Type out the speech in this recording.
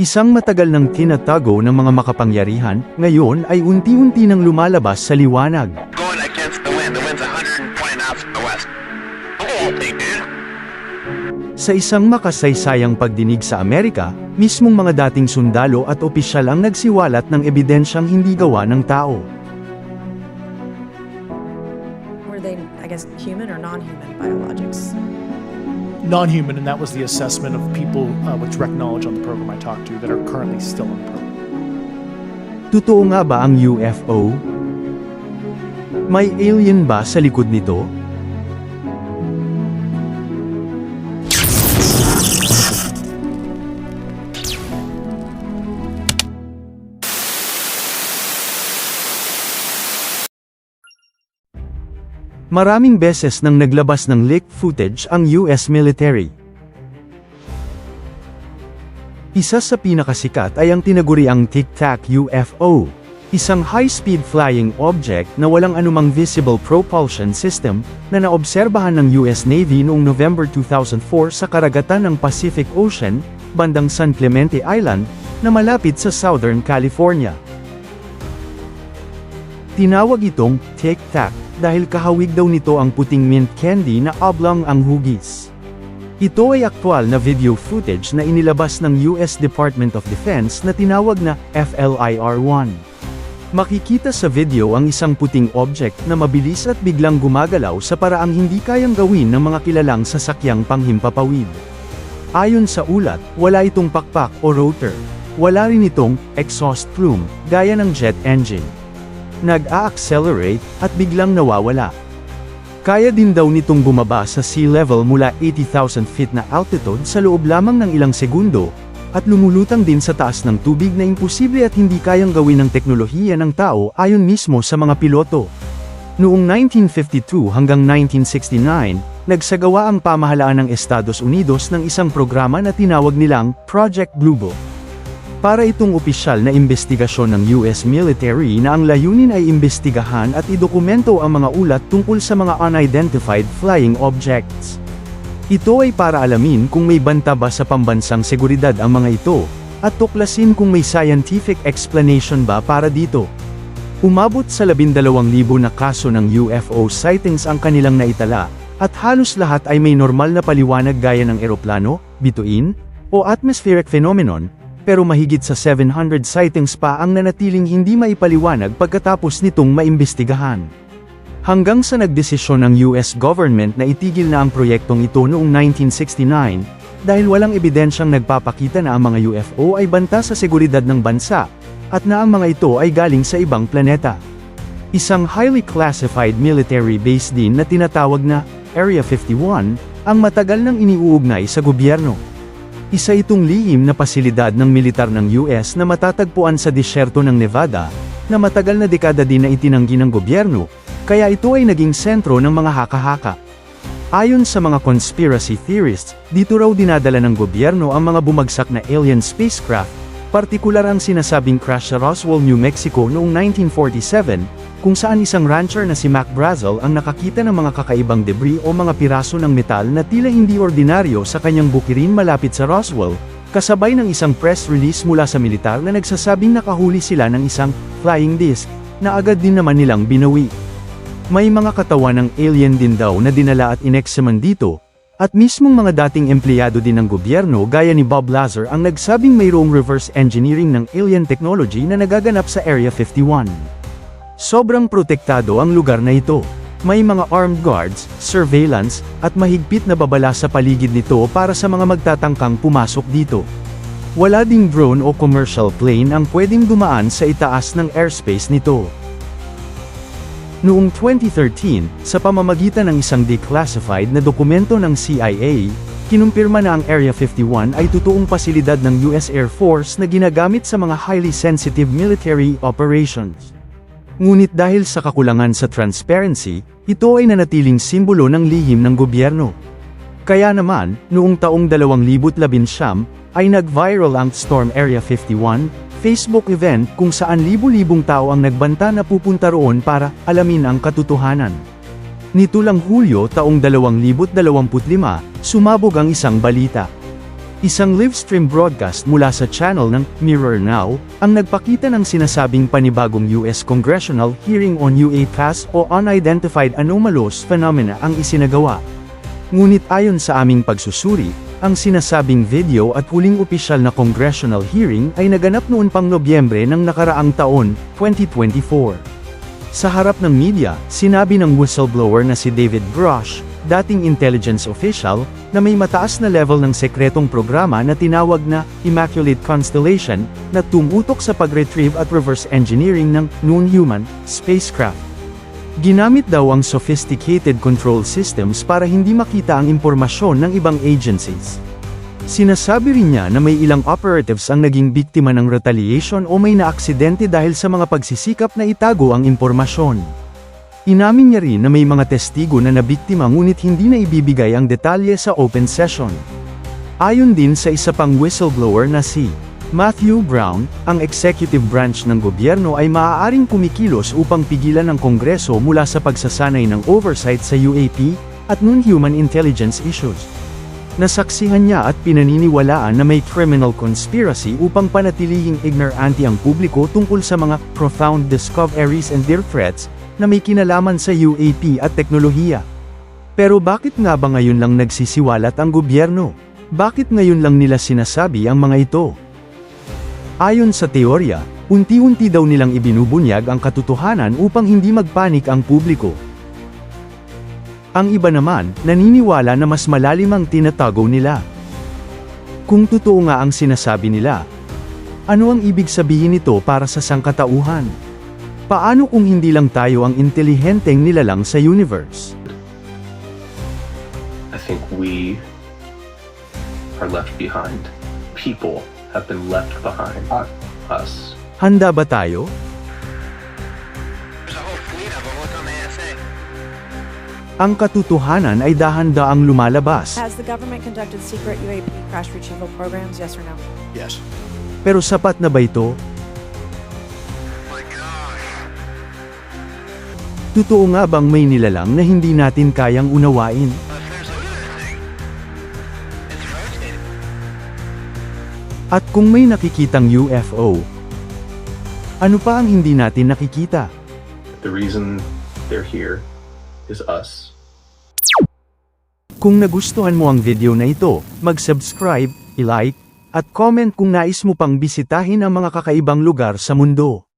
Isang matagal nang tinatago ng mga makapangyarihan, ngayon ay unti-unti nang lumalabas sa liwanag. Going against the wind. The wind's 120 knots from the west. I'll take it. Sa isang makasaysayang pagdinig sa Amerika, mismong mga dating sundalo at opisyal ang nagsiwalat ng ebidensyang hindi gawa ng tao. Were they, I guess, human or non-human biologics? Non-human, and that was the assessment of people uh, with direct knowledge on the program I talked to that are currently still in the program. Totoo nga ba ang UFO? May alien ba sa likod nito? Maraming beses nang naglabas ng leaked footage ang US military. Isa sa pinakasikat ay ang tinaguriang Tic Tac UFO, isang high-speed flying object na walang anumang visible propulsion system na naobserbahan ng US Navy noong November 2004 sa karagatan ng Pacific Ocean, bandang San Clemente Island, na malapit sa Southern California. Tinawag itong Tic Tac dahil kahawig daw nito ang puting mint candy na oblong ang hugis. Ito ay aktwal na video footage na inilabas ng US Department of Defense na tinawag na FLIR-1. Makikita sa video ang isang puting object na mabilis at biglang gumagalaw sa paraang hindi kayang gawin ng mga kilalang sasakyang panghimpapawid. Ayon sa ulat, wala itong pakpak o rotor. Wala rin itong exhaust plume, gaya ng jet engine. Nag-a-accelerate at biglang nawawala. Kaya din daw nitong bumaba sa sea level mula 80,000 feet na altitude sa loob lamang ng ilang segundo, at lumulutang din sa taas ng tubig na imposible at hindi kayang gawin ng teknolohiya ng tao ayon mismo sa mga piloto. Noong 1952 hanggang 1969, nagsagawa ang pamahalaan ng Estados Unidos ng isang programa na tinawag nilang Project Blue Book. Para itong opisyal na investigasyon ng US military na ang layunin ay imbestigahan at idokumento ang mga ulat tungkol sa mga unidentified flying objects. Ito ay para alamin kung may banta ba sa pambansang seguridad ang mga ito, at tuklasin kung may scientific explanation ba para dito. Umabot sa 12,000 na kaso ng UFO sightings ang kanilang naitala, at halos lahat ay may normal na paliwanag gaya ng eroplano, bituin, o atmospheric phenomenon, pero mahigit sa 700 sightings pa ang nanatiling hindi maipaliwanag pagkatapos nitong maimbestigahan. Hanggang sa nagdesisyon ng US government na itigil na ang proyektong ito noong 1969, dahil walang ebidensyang nagpapakita na ang mga UFO ay banta sa seguridad ng bansa, at na ang mga ito ay galing sa ibang planeta. Isang highly classified military base din na tinatawag na Area 51, ang matagal nang iniuugnay sa gobyerno. Isa itong lihim na pasilidad ng militar ng US na matatagpuan sa disyerto ng Nevada, na matagal na dekada din na itinanggi ng gobyerno, kaya ito ay naging sentro ng mga haka-haka. Ayon sa mga conspiracy theorists, dito raw dinadala ng gobyerno ang mga bumagsak na alien spacecraft, partikular ang sinasabing crash sa Roswell, New Mexico noong 1947, kung saan isang rancher na si Mac Brazel ang nakakita ng mga kakaibang debris o mga piraso ng metal na tila hindi ordinaryo sa kanyang bukirin malapit sa Roswell, kasabay ng isang press release mula sa militar na nagsasabing nakahuli sila ng isang flying disc, na agad din naman nilang binawi. May mga katawan ng alien din daw na dinala at ineksaman dito, at mismong mga dating empleyado din ng gobyerno gaya ni Bob Lazar ang nagsabing mayroong reverse engineering ng alien technology na nagaganap sa Area 51. Sobrang protektado ang lugar na ito. May mga armed guards, surveillance, at mahigpit na babala sa paligid nito para sa mga magtatangkang pumasok dito. Wala ding drone o commercial plane ang pwedeng dumaan sa itaas ng airspace nito. Noong 2013, sa pamamagitan ng isang declassified na dokumento ng CIA, kinumpirma na ang Area 51 ay totoong pasilidad ng US Air Force na ginagamit sa mga highly sensitive military operations. Ngunit dahil sa kakulangan sa transparency, ito ay nanatiling simbolo ng lihim ng gobyerno. Kaya naman, noong taong 2019, ay nag-viral ang Storm Area 51, Facebook event kung saan libu-libong tao ang nagbanta na pupunta roon para alamin ang katotohanan. Nito lang Hulyo taong 2025, sumabog ang isang balita. Isang livestream broadcast mula sa channel ng Mirror Now, ang nagpakita ng sinasabing panibagong US congressional hearing on UAPAS o Unidentified Anomalous Phenomena ang isinagawa. Ngunit ayon sa aming pagsusuri, ang sinasabing video at huling opisyal na congressional hearing ay naganap noon pang Nobyembre ng nakaraang taon, 2024. Sa harap ng media, sinabi ng whistleblower na si David Grosh, dating intelligence official, na may mataas na level ng sekretong programa na tinawag na Immaculate Constellation, na tumutok sa pag-retrieve at reverse engineering ng non-human spacecraft. Ginamit daw ang sophisticated control systems para hindi makita ang impormasyon ng ibang agencies. Sinasabi rin niya na may ilang operatives ang naging biktima ng retaliation o may naaksidente dahil sa mga pagsisikap na itago ang impormasyon. Inamin niya rin na may mga testigo na nabiktima ngunit hindi na ibibigay ang detalye sa open session. Ayon din sa isa pang whistleblower na si Matthew Brown, ang executive branch ng gobyerno ay maaaring kumikilos upang pigilan ng Kongreso mula sa pagsasanay ng oversight sa UAP at non-human intelligence issues. Nasaksihan niya at pinaniniwalaan na may criminal conspiracy upang panatilihing ignorante ang publiko tungkol sa mga profound discoveries and their threats na may kinalaman sa UAP at teknolohiya. Pero bakit nga ba ngayon lang nagsisiwalat ang gobyerno? Bakit ngayon lang nila sinasabi ang mga ito? Ayon sa teorya, unti-unti daw nilang ibinubunyag ang katotohanan upang hindi magpanik ang publiko. Ang iba naman, naniniwala na mas malalim ang tinatago nila. Kung totoo nga ang sinasabi nila, ano ang ibig sabihin nito para sa sangkatauhan? Paano kung hindi lang tayo ang intelihenteng nilalang sa universe? I think we are left behind. People have been left behind. Us. Handa ba tayo? Ang katotohanan ay dahan-daang lumalabas. Has the government conducted secret UAP crash retrieval programs? Yes or no? Yes. Pero sapat na ba ito? Totoo nga bang may nilalang na hindi natin kayang unawain? At kung may nakikitang UFO, ano pa ang hindi natin nakikita? The reason they're here is us. Kung nagustuhan mo ang video na ito, mag-subscribe, i-like, at comment kung nais mo pang bisitahin ang mga kakaibang lugar sa mundo.